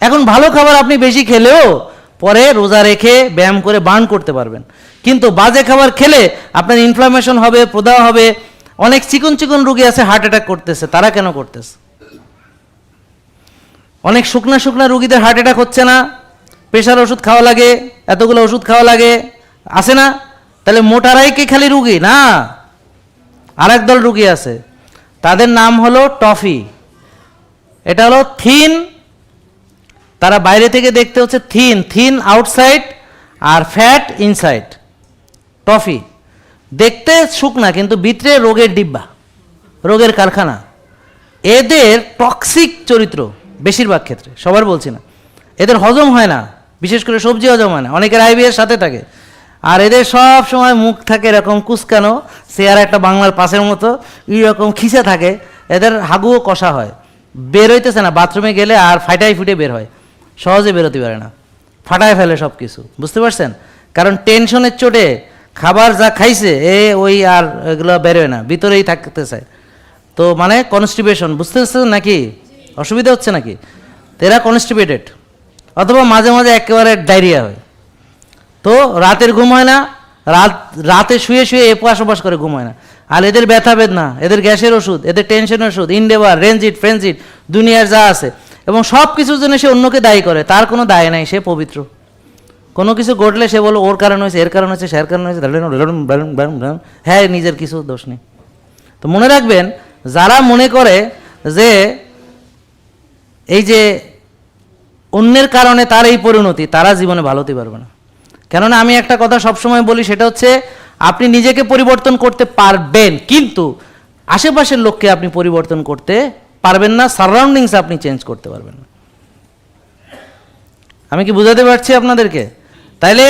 এখন ভালো খাবার আপনি বেশি খেলেও পরে রোজা রেখে ব্যায়াম করে বার্ন করতে পারবেন। কিন্তু বাজে খাবার খেলে আপনার ইনফ্লামেশন হবে, প্রদাহ হবে, অনেক চিকন চিকন রুগী আছে হার্ট অ্যাটাক করতেছে, তারা কেন করতেছে? অনেক শুকনা শুকনা রুগীদের হার্ট অ্যাটাক হচ্ছে না প্রেশার ওষুধ খাওয়া লাগে, এতগুলো ওষুধ খাওয়া লাগে, আছে না? তাহলে মোটারাই কি খালি রুগী? না। আর দল রুগী আছে, তাদের নাম হলো টফি, এটা হলো থিন তারা বাইরে থেকে দেখতে হচ্ছে থিন থিন আউটসাইড আর ফ্যাট ইনসাইড। টফি। দেখতে শুকনা, কিন্তু ভিতরে রোগের ডিব্বা, রোগের কারখানা। এদের টক্সিক চরিত্র বেশিরভাগ ক্ষেত্রে, সবার বলছি না। এদের হজম হয় না, বিশেষ করে সবজি হজম হয় না, অনেকের আইবিএর সাথে থাকে। আর এদের সব সময় মুখ থাকে এরকম কুচকানো চেয়ার একটা বাংলার পাশের মতো এইরকম খিসে থাকে, এদের হাগুও কষা হয়। বের হইতেছে না, বাথরুমে গেলে আর ফাইটাই ফুটে বের হয়। সহজে বেরোতে পারে না। ফাটায় ফেলে সব কিছু বুঝতে পারছেন? কারণ টেনশনের চোটে খাবার যা খাইছে, এ, ওই আর এগুলো বেরোয় না, ভিতরেই থাকতে চায় তো মানে কনস্টিপেশন বুঝতে পারছেন নাকি? অসুবিধা হচ্ছে নাকি? এরা কনস্টিপেটেড অথবা মাঝে মাঝে একেবারে ডায়রিয়া হয়। তো রাতের ঘুম হয় না, রাত, রাতে শুয়ে শুয়ে এপাশ ওপাশ করে ঘুম হয় না। আর এদের ব্যথা বেদনা, এদের গ্যাসের ওষুধ, এদের টেনশনের ওষুধ ইন্ডেভার রেঞ্জিট ফ্রেঞ্জিট দুনিয়ার যা আছে। এবং সব কিছুর জন্য সে অন্যকে দায়ী করে। তার কোনো দায় নাই, সে পবিত্র। কোনো কিছু ঘটলে সে বলো, ওর কারণ হয়েছে, এর কারণ হয়েছে, স্যার কারণ হয়েছে হ্যাঁ নিজের কিছু দোষ নেই। তো মনে রাখবেন, যারা মনে করে যে এই যে অন্যের কারণে তার এই পরিণতি, তারা জীবনে ভালো হতে পারবে না। কেননা আমি একটা কথা সবসময় বলি, সেটা হচ্ছে আপনি নিজেকে পরিবর্তন করতে পারবেন, কিন্তু আশেপাশের লোককে আপনি পরিবর্তন করতে পারবেন না সারাউন্ডিংস আপনি চেঞ্জ করতে পারবেন না। আমি কি বুঝাতে পারছি আপনাদেরকে? তাইলে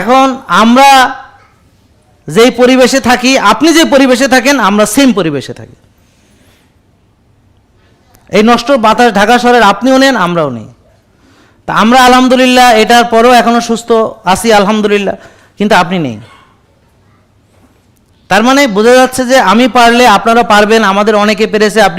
এখন আমরা যেই পরিবেশে থাকি, আপনি যে পরিবেশে থাকেন, আমরা সেম পরিবেশে থাকি। এই নষ্ট বাতাস ঢাকা শহরের আপনিও নেন, আমরাও নেই। তা আমরা আলহামদুলিল্লাহ, এটার পরেও এখনও সুস্থ আছি, আলহামদুলিল্লাহ, কিন্তু আপনি নেই। তার মানে বোঝা যাচ্ছে যে আমি পারলে আপনারা পারবেন, আমাদের অনেকে পেরেছে, আপনি